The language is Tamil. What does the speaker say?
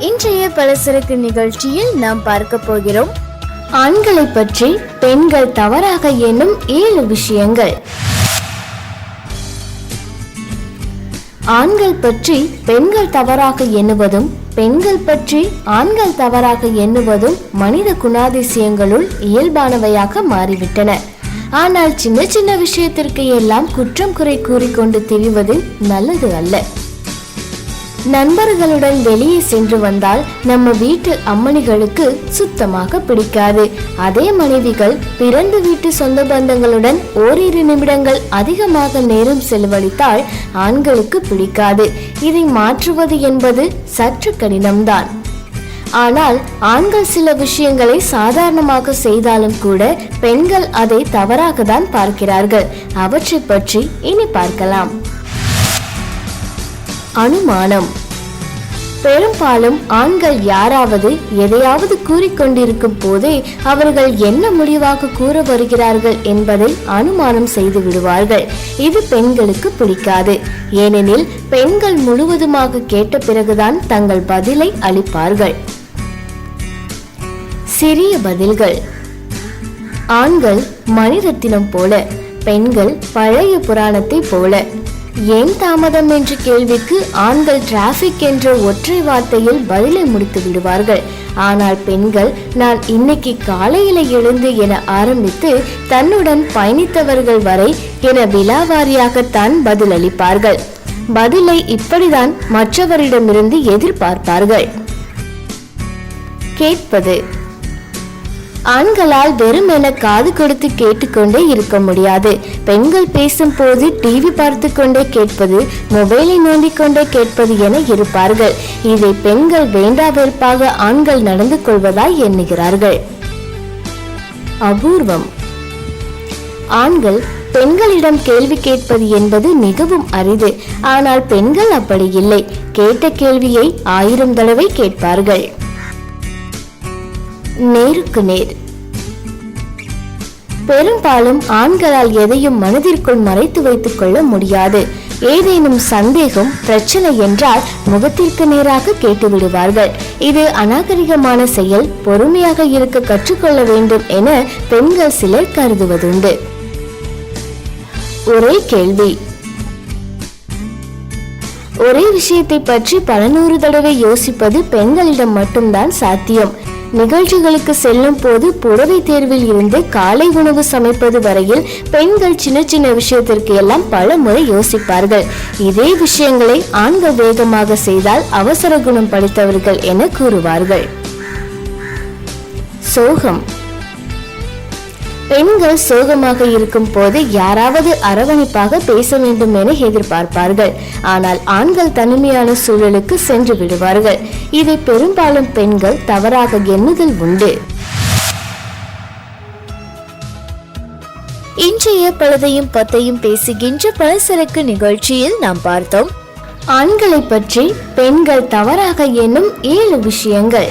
இன்றைய பலசரக்கு நிகழ்ச்சியில் நாம் பார்க்க போகிறோம். ஆண்களை பற்றி பெண்கள் தவறாக எண்ணும் ஏழு விஷயங்கள். ஆண்கள் பற்றி பெண்கள் தவறாக எண்ணுவதும் பெண்கள் பற்றி ஆண்கள் தவறாக எண்ணுவதும் மனித குணாதிசயங்களுள் இயல்பானவையாக மாறிவிட்டன. ஆனால் சின்ன சின்ன விஷயத்திற்கு எல்லாம் குற்றம் குறை கூறிக்கொண்டு திரிவது நல்லது அல்ல. நண்பர்களுடன் வெளியே சென்று வந்தால் நம்ம வீட்டு அம்மணிகளுக்கு சுத்தமாக பிடிக்காது. அதே மனைவிகள் பிறந்த வீட்டு சொந்த பந்தங்களுடன் ஓரிரு நிமிடங்கள் அதிகமாக நேரம் செலவழித்தால் ஆண்களுக்கு பிடிக்காது. இதை மாற்றுவது என்பது சற்று கடினம்தான். ஆனால் ஆண்கள் சில விஷயங்களை சாதாரணமாக செய்தாலும் கூட பெண்கள் அதை தவறாக தான் பார்க்கிறார்கள். அவற்றை பற்றி இனி பார்க்கலாம். அனுமானம். பெரும்பாலும் ஆண்கள் யாராவது எதையாவது கூறிக்கொண்டிருக்கும் போதே அவர்கள் என்ன முடிவாக கூற வருகிறார்கள் என்பதை அனுமானம் செய்து விடுவார்கள். இது பெண்களுக்கு பிடிக்காது. ஏனெனில் பெண்கள் முழுவதுமாக கேட்ட பிறகுதான் தங்கள் பதிலை அளிப்பார்கள். சிறிய பதில்கள். ஆண்கள் மணிரத்தினம் போல பெண்கள் பழைய புராணத்தை போல. ஏன் தாமதம் என்ற கேள்விக்கு ஆண்கள் டிராஃபிக் என்ற ஒற்றை வார்த்தையில் பதிலை முடித்து விடுவார்கள். ஆனால் பெண்கள் நான் இன்னைக்கு காலையில எழுந்து என ஆரம்பித்து தன்னுடன் பயணித்தவர்கள் வரை என விலாவாரியாகத்தான் பதிலளிப்பார்கள். பதிலை இப்படிதான் மற்றவரிடமிருந்து எதிர்பார்ப்பார்கள். கேட்பது ஆண்களால் வெறுமென காது கொடுத்து கேட்டுக்கொண்டே இருக்க முடியாது. பெண்கள் பேசும் போது டிவி பார்த்து கொண்டே கேட்பது மொபைலை நோண்டிக் கொண்டே கேட்பது என இருப்பார்கள். இதை பெண்கள் வேண்டா வெறுப்பாக ஆண்கள் நடந்து கொள்வதாய் எண்ணுகிறார்கள். அபூர்வம். ஆண்கள் பெண்களிடம் கேள்வி கேட்பது என்பது மிகவும் அரிது. ஆனால் பெண்கள் அப்படி இல்லை. கேட்ட கேள்வியை ஆயிரம் தடவை கேட்பார்கள். நேருக்கு நேர். பெரும்பாலும் ஆண்களால் எதையும் மனதிற்குள் மறைத்து வைத்துக் கொள்ள முடியாது. ஏதேனும் சந்தேகம் பிரச்சனை என்றால் முகத்திற்கு நேராக கேட்டு விடுவார்கள். இது அநாகரிகமான செயல் பொறுமையாக இருக்க கற்றுக்கொள்ள வேண்டும் என பெண்கள் சிலர் கருதுவதுண்டு. ஒரே கேள்வி. ஒரே விஷயத்தை பற்றி பல நூறு தடவை யோசிப்பது பெண்களிடம் மட்டும்தான் சாத்தியம். நிகழ்ச்சிகளுக்கு செல்லும் போது புடவை தேர்வில் இருந்து காலை உணவு சமைப்பது வரையில் பெண்கள் சின்ன சின்ன விஷயத்திற்கு எல்லாம் பல முறை யோசிப்பார்கள். இதே விஷயங்களை ஆண்கள் வேகமாக செய்தால் அவசர குணம் படித்தவர்கள் என கூறுவார்கள். சோகம். பெண்கள் சோகமாக இருக்கும் போது யாராவது அரவணைப்பாக பேச வேண்டும் என எதிர்பார்ப்பார்கள். ஆனால் ஆண்கள் தனிமையான சூழலுக்கு சென்று விடுவார்கள். இதை பெரும்பாலும் பெண்கள் தவறாக எண்ணுதல் உண்டு. இன்றைய பழுதையும் பத்தையும் பேசுகின்ற பலசரக்கு நிகழ்ச்சியில் நாம் பார்த்தோம். ஆண்களை பற்றி பெண்கள் தவறாக எண்ணும் ஏழு விஷயங்கள்.